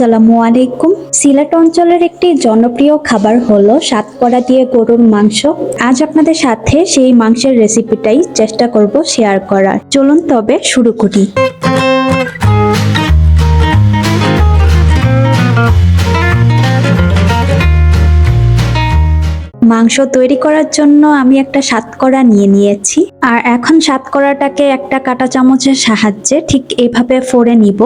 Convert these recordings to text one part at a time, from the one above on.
আসসালামু আলাইকুম। সিলেট অঞ্চলের একটি জনপ্রিয় খাবার হলো সাতকড়া দিয়ে গরুর মাংস। আজ আপনাদের সাথে সেই মাংসের রেসিপিটাই চেষ্টা করব শেয়ার করার। চলুন তবে শুরু করি। মাংস তৈরি করার জন্য আমি একটা সাতকড়া নিয়ে নিয়েছি। আর এখন সাতকড়াটাকে একটা কাঁটা চামচের সাহায্যে ঠিক এভাবে ফোড়ে নিব।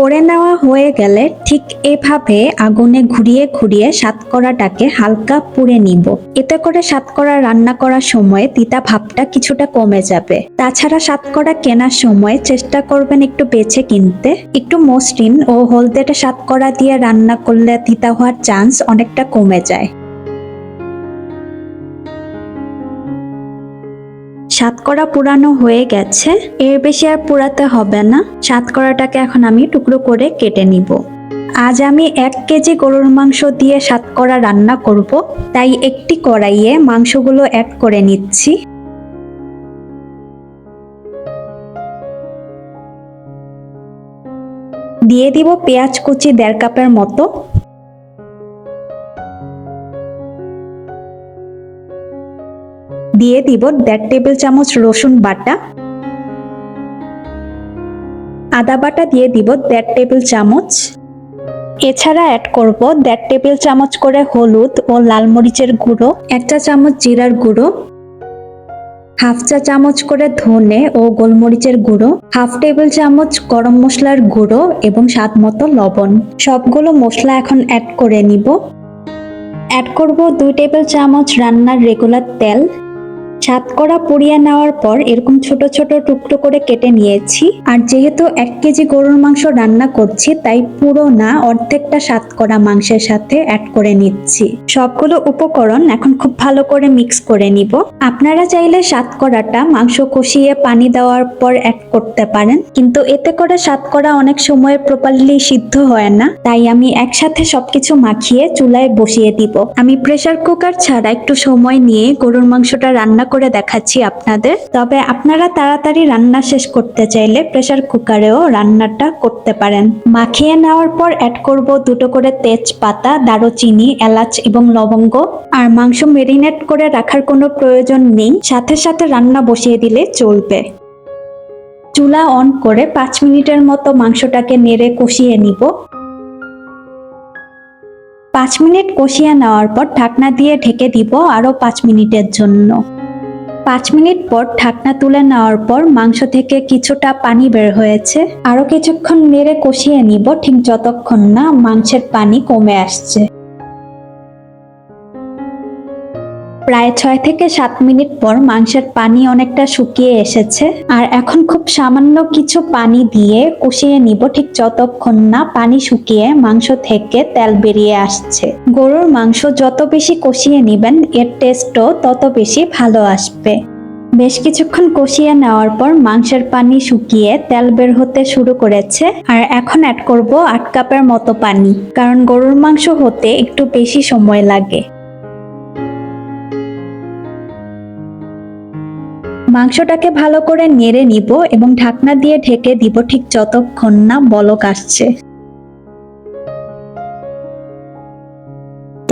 ফোড়ে নেওয়া হয়ে গেলে ঠিক এভাবে আগুনে ঘুরিয়ে ঘুরিয়ে সাতকড়াটাকে হালকা পুড়ে নিব। এতে করে সাতকড়া রান্না করার সময় তিতা ভাবটা কিছুটা কমে যাবে। তাছাড়া সাতকড়া কেনার সময় চেষ্টা করবেন একটু বেছে কিনতে। একটু মসৃণ ও হলদেটে সাতকড়া দিয়ে রান্না করলে তিতা হওয়ার চান্স অনেকটা কমে যায়। সাতকড়া পুরানো হয়ে গেছে, এর বেশি আর পুরাতে হবে না। সাতকড়াটাকে এখন আমি টুকরো করে কেটে নিব। আজ আমি এক কেজি গরুর মাংস দিয়ে সাতকড়া রান্না করব, তাই একটি কড়াইয়ে মাংসগুলো অ্যাড করে নিচ্ছি। দিয়ে দিব পেঁয়াজ কুচি দেড় কাপের মতো। দিয়ে দিব দেড় টেবিল চামচ রসুন বাটা। আদা বাটা দিয়ে দিব দেড় টেবিল চামচ। এছাড়া অ্যাড করব দেড় টেবিল চামচ করে হলুদ ও লাল মরিচের গুঁড়ো একটা চামচ জিরার গুঁড়ো, হাফ চা চামচ করে ধনে ও গোলমরিচের গুঁড়ো, হাফ টেবিল চামচ গরম মশলার গুঁড়ো এবং স্বাদ মতো লবণ। সবগুলো মশলা এখন অ্যাড করে নিব। অ্যাড করব দুই টেবিল চামচ রান্নার রেগুলার তেল। সাতকড়া পুড়িয়ে নেওয়ার পর এরকম ছোট ছোট টুকরো করে কেটে নিয়েছি। আর যেহেতু এক কেজি গরুর মাংস রান্না করছি, তাই পুরো না, অর্ধেকটা সাতকড়া মাংসের সাথে অ্যাড করে নিচ্ছি। সবগুলো উপকরণ এখন খুব ভালো করে মিক্স করে নিব। আপনারা চাইলে সাতকড়াটা মাংস কষিয়ে পানি দেওয়ার পর অ্যাড করতে পারেন। কিন্তু এতে করে সাতকড়া অনেক সময় প্রপারলি সিদ্ধ হয় না। তাই আমি একসাথে সবকিছু মাখিয়ে চুলায় বসিয়ে দিব। আমি প্রেসার কুকার ছাড়া একটু সময় নিয়ে গরুর মাংসটা রান্না করে দেখাচ্ছি আপনাদের। তবে আপনারা তাড়াতাড়ি রান্না শেষ করতে চাইলে প্রেসার কুকারেও রান্নাটা করতে পারেন। মাখিয়ে নেওয়ার পর অ্যাড করব দুটো করে তেজপাতা, দারুচিনি, এলাচ এবং লবঙ্গ। আর মাংস মেরিনেট করে রাখার কোনো প্রয়োজন নেই। সাথে সাথে রান্না বসিয়ে দিলে চলবে। চুলা অন করে পাঁচ মিনিটের মতো মাংসটাকে নেড়ে কষিয়ে নিব। পাঁচ মিনিট কষিয়ে নেওয়ার পর ঢাকনা দিয়ে ঢেকে দিব আরও পাঁচ মিনিটের জন্য। পাঁচ মিনিট পর ঢাকনা তুলে নেওয়ার পর মাংস থেকে কিছুটা পানি বের হয়েছে। আরও কিছুক্ষণ মেরে কষিয়ে নিব, ঠিক যতক্ষণ না মাংসের পানি কমে আসছে। প্রায় ছয় থেকে সাত মিনিট পর মাংসের পানি অনেকটা শুকিয়ে এসেছে। আর এখন খুব সামান্য কিছু পানি দিয়ে কষিয়ে নিব, ঠিক যতক্ষণ না পানি শুকিয়ে মাংস থেকে তেল বেরিয়ে আসছে। গরুর মাংস যত বেশি কষিয়ে নিবেন, এর টেস্টও তত বেশি ভালো আসবে। বেশ কিছুক্ষণ কষিয়ে নেওয়ার পর মাংসের পানি শুকিয়ে তেল বের হতে শুরু করেছে। আর এখন অ্যাড করব আট কাপের মতো পানি, কারণ গরুর মাংস হতে একটু বেশি সময় লাগে। মাংসটাকে ভালো করে নেড়ে নিব এবং ঢাকনা দিয়ে ঢেকে দিব ঠিক যতক্ষণ না বলক আসছে।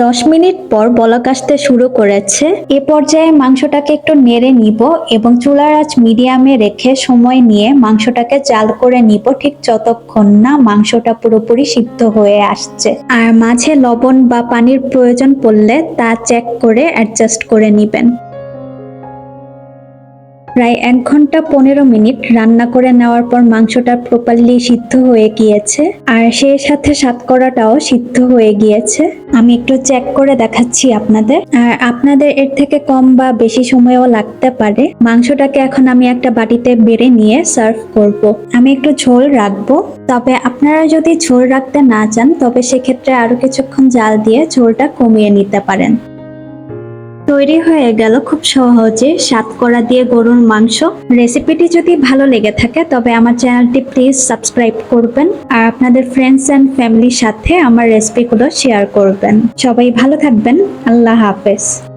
দশ মিনিট পর বলক আসতে শুরু করেছে। এ পর্যায়ে মাংসটাকে একটু নেড়ে নিব এবং চুলার আঁচ মিডিয়ামে রেখে সময় নিয়ে মাংসটাকে জাল করে নিব ঠিক যতক্ষণ না মাংসটা পুরোপুরি সিদ্ধ হয়ে আসছে। আর মাঝে লবণ বা পানির প্রয়োজন পড়লে তা চেক করে অ্যাডজাস্ট করে নিবেন। প্রায় এক ঘণ্টা পনেরো মিনিট রান্না করে নেওয়ার পর মাংসটা প্রপারলি সিদ্ধ হয়ে গিয়েছে। আর সেই সাথে সাতকড়াটাও সিদ্ধ হয়ে গিয়েছে। আমি একটু চেক করে দেখাচ্ছি আপনাদের। আর আপনাদের এর থেকে কম বা বেশি সময়ও লাগতে পারে। মাংসটাকে এখন আমি একটা বাটিতে বেড়ে নিয়ে সার্ভ করব। আমি একটু ঝোল রাখব। তবে আপনারা যদি ঝোল রাখতে না চান, তবে সেক্ষেত্রে আরও কিছুক্ষণ জাল দিয়ে ঝোলটা কমিয়ে নিতে পারেন। তৈরি হয়ে গেল খুব সহজে। সাতকড়া দিয়ে গরুর মাংস। রেসিপিটি যদি ভালো লেগে থাকে, তবে আমার চ্যানেলটি প্লিজ সাবস্ক্রাইব করবেন আর আপনাদের ফ্রেন্ডস অ্যান্ড ফ্যামিলির সাথে আমার রেসিপিগুলো শেয়ার করবেন। সবাই ভালো থাকবেন। আল্লাহ হাফেজ।